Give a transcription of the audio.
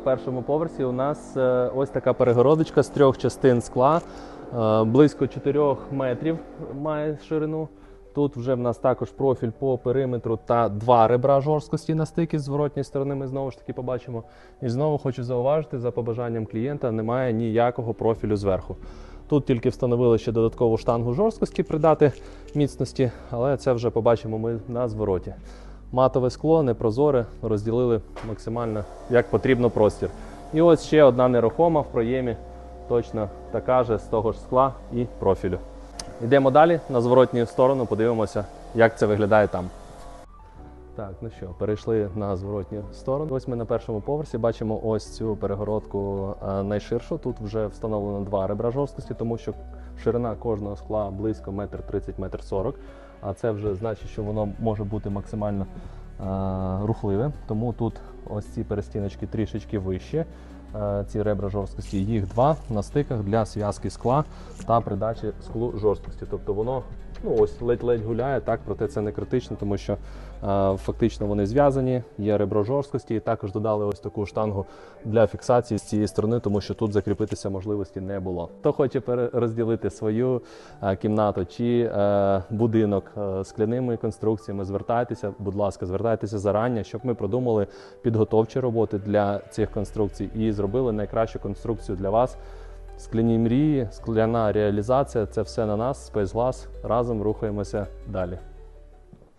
В першому поверсі у нас е, ось така перегородочка з трьох частин скла, е, близько 4 метрів має ширину. Тут вже в нас також профіль по периметру та два ребра жорсткості на стики з зворотньої сторони. Ми знову ж таки побачимо. І знову хочу зауважити, за побажанням клієнта немає ніякого профілю зверху. Тут тільки встановили ще додаткову штангу жорсткості придати міцності, але це вже побачимо ми на звороті. Матове скло, непрозоре, розділили максимально як потрібно простір. І ось ще одна нерухома в проємі, точно така же з того ж скла і профілю. Йдемо далі на зворотню сторону, подивимося, як це виглядає там. Так, ну що, перейшли на зворотню сторону. Ось ми на першому поверсі бачимо ось цю перегородку е, найширшу. Тут вже встановлено два ребра жорсткості, тому що ширина кожного скла близько 1,30 метр 40 а це вже значить, що воно може бути максимально е, рухливе. Тому тут ось ці перестіночки трішечки вищі. Е, ці ребра жорсткості, їх два на стиках для зв'язки скла та придачі склу жорсткості. Тобто воно ну ось ледь-ледь гуляє, так, проте це не критично, тому що е, фактично вони зв'язані, є ребро жорсткості, і також додали ось таку штангу для фіксації з цієї сторони, тому що тут закріпитися можливості не було. Хто хоче пере- розділити свою е, кімнату чи е, будинок е, скляними конструкціями, звертайтеся, будь ласка, звертайтеся зарані, щоб ми продумали підготовчі роботи для цих конструкцій і зробили найкращу конструкцію для вас. Скляні мрії, скляна реалізація це все на нас, Glass. Разом рухаємося далі.